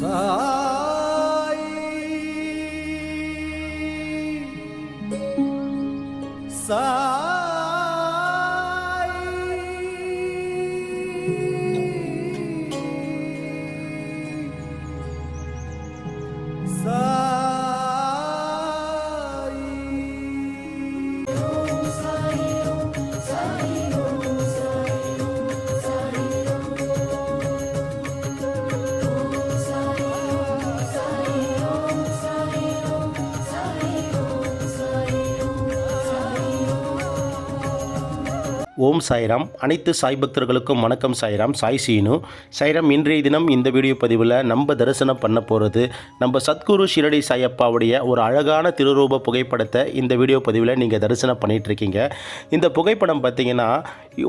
சாய் ஓம் சாய்ராம். அனைத்து சாய் பக்தர்களுக்கும் வணக்கம் சாய்ராம். சாய் சீனு. சாய்ராம் இன்றைய தினம் இந்த வீடியோ பதிவில் நம்ம தரிசனம் பண்ண போகிறது நம்ம சத்குரு ஷிரடி சாயப்பாவுடைய ஒரு அழகான திருரூப புகைப்படத்தை இந்த வீடியோ பதிவில் நீங்கள் தரிசனம் பண்ணிகிட்ருக்கீங்க இருக்கீங்க. இந்த புகைப்படம் பார்த்தீங்கன்னா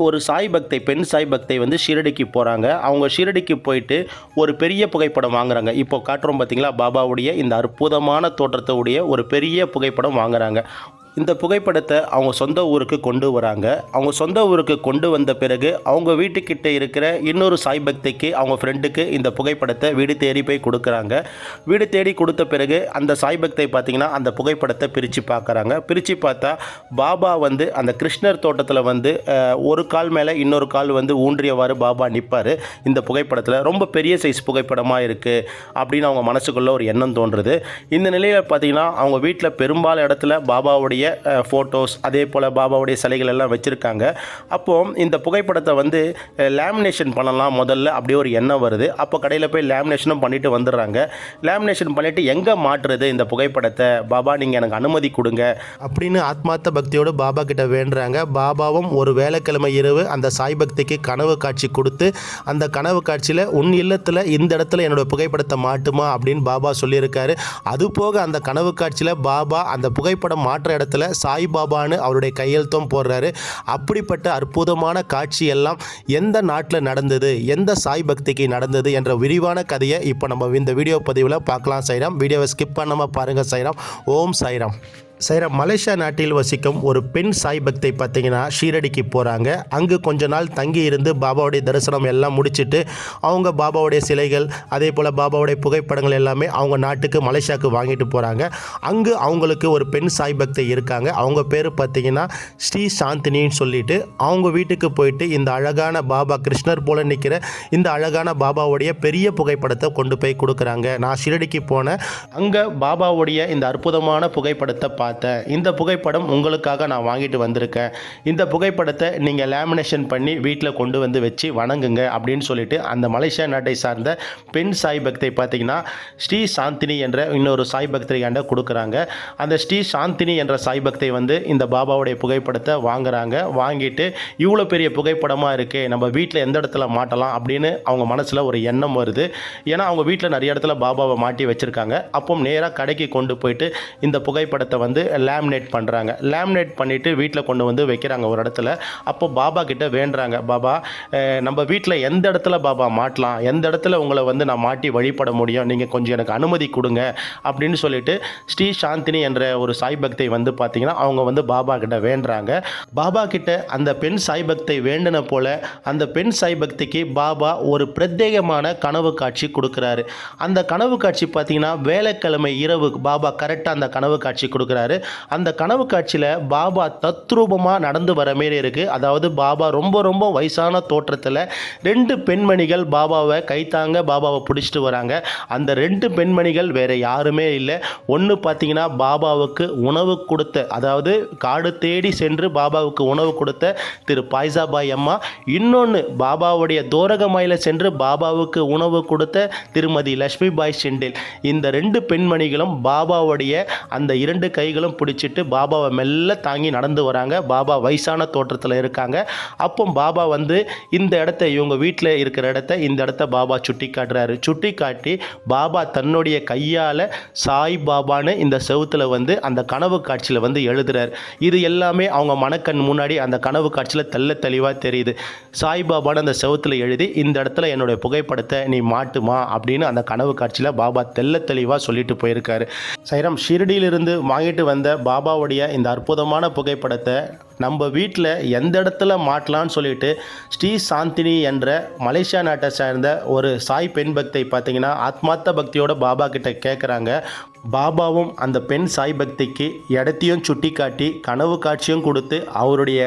ஒரு சாய் பக்தை பெண் சாய் பக்தை வந்து ஷிரடிக்கு போகிறாங்க அவங்க ஷிரடிக்கு போயிட்டு ஒரு பெரிய புகைப்படம் வாங்குறாங்க. இப்போ காட்டுறோம் பார்த்தீங்களா பாபாவுடைய இந்த அற்புதமான தோற்றத்தோடைய ஒரு பெரிய புகைப்படம் வாங்குறாங்க. இந்த புகைப்படத்தை அவங்க சொந்த ஊருக்கு கொண்டு வராங்க. அவங்க சொந்த ஊருக்கு கொண்டு வந்த பிறகு அவங்க வீட்டுக்கிட்ட இருக்கிற இன்னொரு சாய் பக்திக்கு அவங்க ஃப்ரெண்டுக்கு இந்த புகைப்படத்தை வீடு தேடி போய் கொடுக்குறாங்க. வீடு தேடி கொடுத்த பிறகு அந்த சாய் பக்தை பார்த்தீங்கன்னா அந்த புகைப்படத்தை பிரித்து பார்க்குறாங்க. பிரித்து பார்த்தா பாபா வந்து அந்த கிருஷ்ணர் தோட்டத்தில் வந்து ஒரு கால் மேலே இன்னொரு கால் வந்து ஊன்றியவாறு பாபா நிற்பார் இந்த புகைப்படத்தில் ரொம்ப பெரிய சைஸ் புகைப்படமாக இருக்குது அப்படின்னு அவங்க மனசுக்குள்ளே ஒரு எண்ணம் தோன்றுது. இந்த நிலையில் பார்த்தீங்கன்னா அவங்க வீட்டில் பெரும்பாலும் இடத்துல பாபாவுடைய ஃபோட்டோஸ் அதே போல் பாபாவுடைய சிலைகள் எல்லாம் வச்சுருக்காங்க. அப்போது இந்த புகைப்படத்தை வந்து லேமினேஷன் பண்ணலாம் முதல்ல அப்படியே ஒரு எண்ணம் வருது. அப்போ கடையில் போய் லேமினேஷனும் பண்ணிட்டு வந்துடுறாங்க. லேமினேஷன் பண்ணிவிட்டு எங்கே மாட்டுறது இந்த புகைப்படத்தை? பாபா நீங்கள் எனக்கு அனுமதி கொடுங்க. அப்படின்னு ஆத்மார்த்த பக்தியோடு பாபா கிட்ட வேண்டுறாங்க. பாபாவும் ஒரு வேலைக்கிழமை இரவு அந்த சாய் பக்திக்கு கனவு காட்சி கொடுத்து அந்த கனவு காட்சியில் உன் இல்லத்தில் இந்த இடத்துல என்னோட புகைப்படத்தை மாட்டுமா? அப்படின்னு பாபா சொல்லியிருக்காரு. அது போக அந்த கனவு காட்சியில் பாபா அந்த புகைப்படம் மாற்ற இடத்துல சாய் சாய்பாபான்னு அவருடைய கையெழுத்தும் போடுறாரு. அப்படிப்பட்ட அற்புதமான காட்சி எல்லாம் எந்த நாட்டில் நடந்தது? எந்த சாய் பக்திக்கு நடந்தது? என்ற விரிவான கதையை இப்போ நம்ம இந்த வீடியோ பதிவில் பார்க்கலாம் சைராம். வீடியோவை ஸ்கிப் பண்ணாமல் பாருங்கள் சைராம். ஓம் சாய்ராம் சரி மலேசியா நாட்டில் வசிக்கும் ஒரு பெண் சாய் பக்தை பார்த்தீங்கன்னா ஷீரடிக்கு போகிறாங்க அங்கு கொஞ்ச நாள் தங்கி இருந்து பாபாவுடைய தரிசனம் எல்லாம் முடிச்சிட்டு அவங்க பாபாவுடைய சிலைகள் அதே போல் பாபாவுடைய புகைப்படங்கள் எல்லாமே அவங்க நாட்டுக்கு மலேசியாவுக்கு வாங்கிட்டு போகிறாங்க அங்கு அவங்களுக்கு ஒரு பெண் சாய் பக்தை இருக்காங்க. அவங்க பேர் பார்த்தீங்கன்னா ஸ்ரீ சாந்தினின்னு சொல்லிட்டு அவங்க வீட்டுக்கு போயிட்டு இந்த அழகான பாபா கிருஷ்ணர் போல நிற்கிற இந்த அழகான பாபாவுடைய பெரிய புகைப்படத்தை கொண்டு போய் கொடுக்குறாங்க. நான் ஷீரடிக்கு போனேன். அங்கே பாபாவுடைய இந்த அற்புதமான புகைப்படத்தை பார்த்தேன் இந்த புகைப்படம் உங்களுக்காக நான் வாங்கிட்டு வந்திருக்கேன். இந்த புகைப்படத்தை நீங்கள் லேமினேஷன் பண்ணி வீட்டில் கொண்டு வந்து வச்சு வணங்குங்க அப்படின்னு சொல்லிட்டு அந்த மலேசியா நாட்டை சார்ந்த பெண் சாய் பக்தை பார்த்தீங்கன்னா ஸ்ரீ சாந்தினி என்ற இன்னொரு சாய் பக்தரையாண்ட கொடுக்குறாங்க. அந்த ஸ்ரீ சாந்தினி என்ற சாய் பக்தை வந்து இந்த பாபாவுடைய புகைப்படத்தை வாங்குறாங்க. வாங்கிட்டு இவ்வளோ பெரிய புகைப்படமாக இருக்கே நம்ம வீட்டில் எந்த இடத்துல மாட்டலாம் அப்படின்னு அவங்க மனசில் ஒரு எண்ணம் வருது. ஏன்னா அவங்க வீட்டில் நிறைய இடத்துல பாபாவை மாட்டி வச்சுருக்காங்க. அப்போ நேராக கடைக்கு கொண்டு போயிட்டு இந்த புகைப்படத்தை வந்து லேமினேட் பண்ணுறாங்க லேமினேட் பண்ணிவிட்டு வீட்டில் கொண்டு வந்து வைக்கிறாங்க ஒரு இடத்துல. அப்போ பாபா கிட்டே வேண்டுறாங்க பாபா நம்ம வீட்டில் எந்த இடத்துல பாபா மாட்டலாம்? எந்த இடத்துல உங்களை வந்து நான் மாட்டி வழிபட முடியும்? நீங்கள் கொஞ்சம் எனக்கு அனுமதி கொடுங்க. அப்படின்னு சொல்லிட்டு ஸ்ரீ சாந்தினி என்ற ஒரு சாய் பக்தை வந்து பார்த்தீங்கன்னா அவங்க வந்து பாபா கிட்ட வேண்டுறாங்க. பாபா கிட்ட அந்த பெண் சாய் பக்தை வேண்டின போல அந்த பெண் சாய் பக்திக்கு பாபா ஒரு பிரத்யேகமான கனவு காட்சி கொடுக்குறாரு. அந்த கனவு காட்சி பார்த்தீங்கன்னா வேலைக்கிழமை இரவு பாபா கரெக்டாக அந்த கனவு காட்சி கொடுக்குறாரு. அந்த கனவு காட்சியில் பாபா தத்ரூபமாக நடந்து வர மாரி இருக்குது அதாவது பாபா ரொம்ப ரொம்ப வயசான தோற்றத்தில் ரெண்டு பெண்மணிகள் பாபாவை கைத்தாங்க பாபாவை பிடிச்சிட்டு வராங்க. அந்த ரெண்டு பெண்மணிகள் வேறு யாருமே இல்லை. ஒன்று பார்த்தீங்கன்னா பாபாவுக்கு உணவு கொடுத்த அதாவது காடு தேடி சென்று பாபாவுக்கு உணவு கொடுத்த திரு பாய்சாபாய் அம்மா. இன்னொன்று பாபாவுடைய தோரகமாயில் சென்று பாபாவுக்கு உணவு கொடுத்த திருமதி லட்சுமி பாய் செண்டில் இந்த ரெண்டு பெண்மணிகளும் பாபாவுடைய அந்த இரண்டு கை கைகளும் பிடிச்சிட்டு பாபாவை மெல்ல தாங்கி நடந்து வராங்க. பாபா வயசான தோற்றத்தில் இருக்காங்க. அப்போ பாபா வந்து இந்த இடத்த இவங்க வீட்டில் இருக்கிற இடத்த இந்த இடத்த பாபா சுட்டி காட்டுறாரு. சுட்டி காட்டி பாபா தன்னுடைய கையால் சாய் பாபான்னு இந்த செவுத்தில் வந்து அந்த கனவு காட்சியில் வந்து எழுதுறாரு. இது எல்லாமே அவங்க மனக்கண் முன்னாடி அந்த கனவு காட்சியில் தெல்ல தெளிவாக தெரியுது. சாய் பாபான்னு அந்த செவுத்தில் எழுதி இந்த இடத்துல என்னுடைய புகைப்படத்தை நீ மாட்டுமா அப்படின்னு அந்த கனவு காட்சியில் பாபா தெல்ல தெளிவாக சொல்லிட்டு போயிருக்காரு. சைரம் ஷிரடியிலிருந்து வாங்கிட்டு வாங்கிட்டு வந்த பாபாவுடைய இந்த அற்புதமான புகைப்படத்தை நம்ம வீட்டில் எந்த இடத்துல மாட்டலான்னு சொல்லிட்டு ஸ்ரீ சாந்தினி என்ற மலேசியா நாட்டை சேர்ந்த ஒரு சாய் பெண் பக்தை பார்த்தீங்கன்னா ஆத்மார்த்த பக்தியோட பாபா கிட்ட கேட்குறாங்க பாபாவும் அந்த பெண் சாய் பக்திக்கு இடத்தையும் சுட்டி காட்டி கனவு காட்சியும் கொடுத்து அவருடைய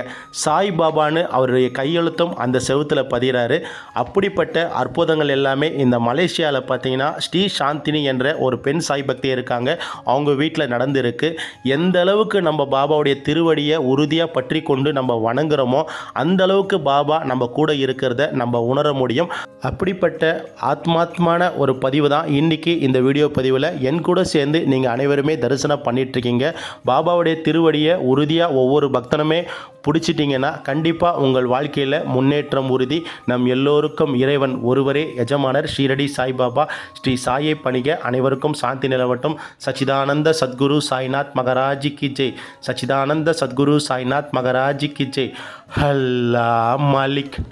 சாய் பாபான்னு அவருடைய கையெழுத்தும் அந்த செவுத்தில் பதிகிறாரு. அப்படிப்பட்ட அற்புதங்கள் எல்லாமே இந்த மலேசியாவில் பார்த்தீங்கன்னா ஸ்ரீ சாந்தினி என்ற ஒரு பெண் சாய் பக்தி இருக்காங்க. அவங்க வீட்டில் நடந்திருக்கு. எந்த அளவுக்கு நம்ம பாபாவுடைய திருவடியை உறுதியாக பற்றி கொண்டு நம்ம வணங்குறோமோ அந்த அளவுக்கு பாபா நம்ம கூட இருக்கிறத நம்ம உணர முடியும். அப்படிப்பட்ட ஆத்மாத்மான ஒரு பதிவு தான் இன்றைக்கி இந்த வீடியோ பதிவில். என் கூட சேர்ந்து நீங்கள் அனைவருமே தரிசனம் பண்ணிட்டு இருக்கீங்க பாபாவுடைய திருவடியை உறுதியாக ஒவ்வொரு பக்தனுமே பிடிச்சிட்டிங்கன்னா கண்டிப்பாக உங்கள் வாழ்க்கையில் முன்னேற்றம் உறுதி. நம் எல்லோருக்கும் இறைவன் ஒருவரே எஜமானர் ஸ்ரீரடி சாய்பாபா ஸ்ரீ சாயை பணிக. அனைவருக்கும் சாந்தி நிலவட்டும். சச்சிதானந்த சத்குரு சாய்நாத் மகராஜி கி ஜெய். சச்சிதானந்த சத்குரு சாய்நாத் மகராஜி கி ஜெய். ஹல்லா மாலிக்.